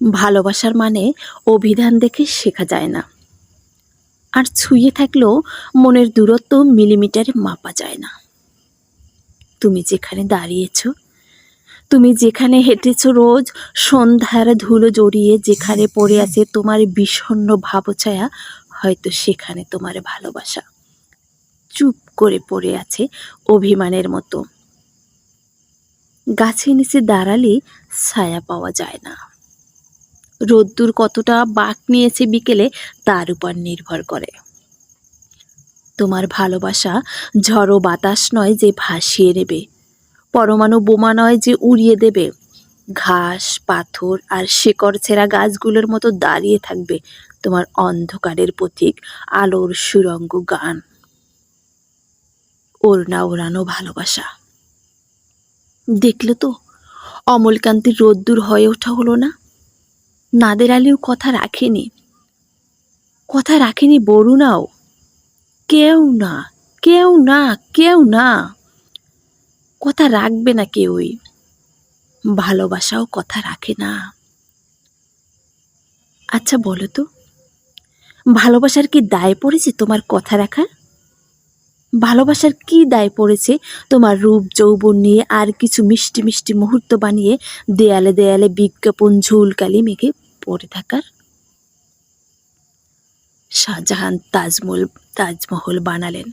ভালোবাসার মানে অভিধান দেখে শেখা যায় না। আর ছুঁয়ে থাকলেও মনের দূরত্ব মিলিমিটারে মাপা যায় না। তুমি যেখানে দাঁড়িয়েছ, তুমি যেখানে হেঁটেছ রোজ সন্ধ্যার ধুলো জড়িয়ে যেখানে পড়ে আছে তোমার বিষণ্ণ ভাবছায়া, হয়তো সেখানে তোমার ভালোবাসা চুপ করে পড়ে আছে অভিমানের মতো। গাছের নিচে দাঁড়ালে ছায়া পাওয়া যায় না। রোদ্দুর কতটা বাঁক নিয়েছে বিকেলে তার উপর নির্ভর করে। তোমার ভালোবাসা ঝড়ো বাতাস নয় যে ভাসিয়ে নেবে, পরমাণু বোমা নয় যে উড়িয়ে দেবে। ঘাস, পাথর আর শেকড় ছেঁড়া গাছগুলোর মতো দাঁড়িয়ে থাকবে তোমার অন্ধকারের পথিক আলোর সুরঙ্গ গান। ওড়না ওড়ানো ভালোবাসা। দেখলে তো অমলকান্তির রোদ্দুর হয়ে ওঠা হলো না? নাদের আলীও কথা রাখেনি। কথা রাখেনি বরুণাও। কেউ না কেউ না কেউ না। কথা রাখবে না কেউই। ভালোবাসাও কথা রাখে না। আচ্ছা বলো তো, ভালোবাসার কি দায় পড়েছে তোমার কথা রাখার? ভালোবাসার কি দায় পড়েছে? তোমার রূপ, যৌবন নিয়ে আর কিছু মিষ্টি মিষ্টি মুহূর্ত বানিয়ে দেয়ালে দেয়ালে বিজ্ঞাপন, ঝুলকালি মেঘে পড়ে থাকার? শাহজাহান তাজমহল তাজমহল বানালেন।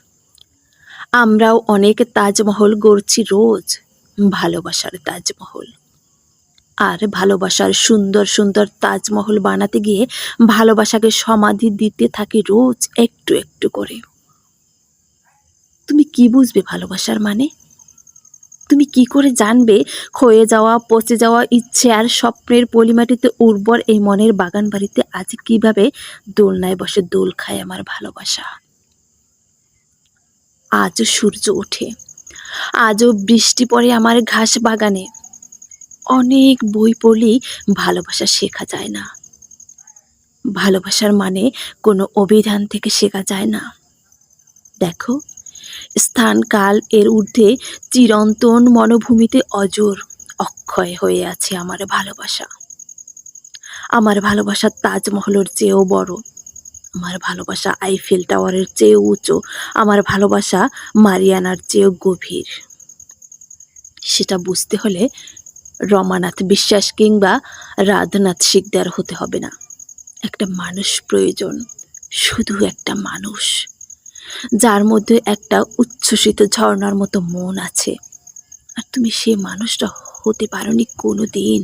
আমরাও অনেক তাজমহল গড়ছি রোজ। ভালোবাসার তাজমহল। আর ভালোবাসার সুন্দর সুন্দর তাজমহল বানাতে গিয়ে ভালোবাসাকে সমাধি দিতে থাকি রোজ একটু একটু করে। কি বুঝবে ভালোবাসার মানে? তুমি কি করে জানবে? ক্ষয়ে যাওয়া, পচে যাওয়া, ইচ্ছে আর স্বপ্নের পলিমাটিতে উর্বর এই মনের বাগান বাড়িতে আজ কীভাবে দোলনায় বসে দোল খায় আমার ভালোবাসা? আজও সূর্য ওঠে। আজও বৃষ্টি পড়ে আমার ঘাস বাগানে। অনেক বই পড়লেই ভালোবাসা শেখা যায় না। ভালোবাসার মানে কোনো অভিধান থেকে শেখা যায় না। দেখো স্থান কাল এর ঊর্ধ্বে চিরন্তন মনোভূমিতে অজর অক্ষয় হয়ে আছে আমার ভালোবাসা। আমার ভালোবাসা তাজমহলের চেয়েও বড়। আমার ভালোবাসা আইফেল টাওয়ারের চেয়েও উঁচু। আমার ভালোবাসা মারিয়ানার চেয়েও গভীর। সেটা বুঝতে হলে রমানাথ বিশ্বাস কিংবা রাধনাথ শিকদার হতে হবে না। একটা মানুষ প্রয়োজন, শুধু একটা মানুষ। যার মধ্যে একটা উচ্ছ্বসিত ঝর্ণার মতো মন আছে। আর তুমি সে মানুষটা হতে পারোনি কোনো দিন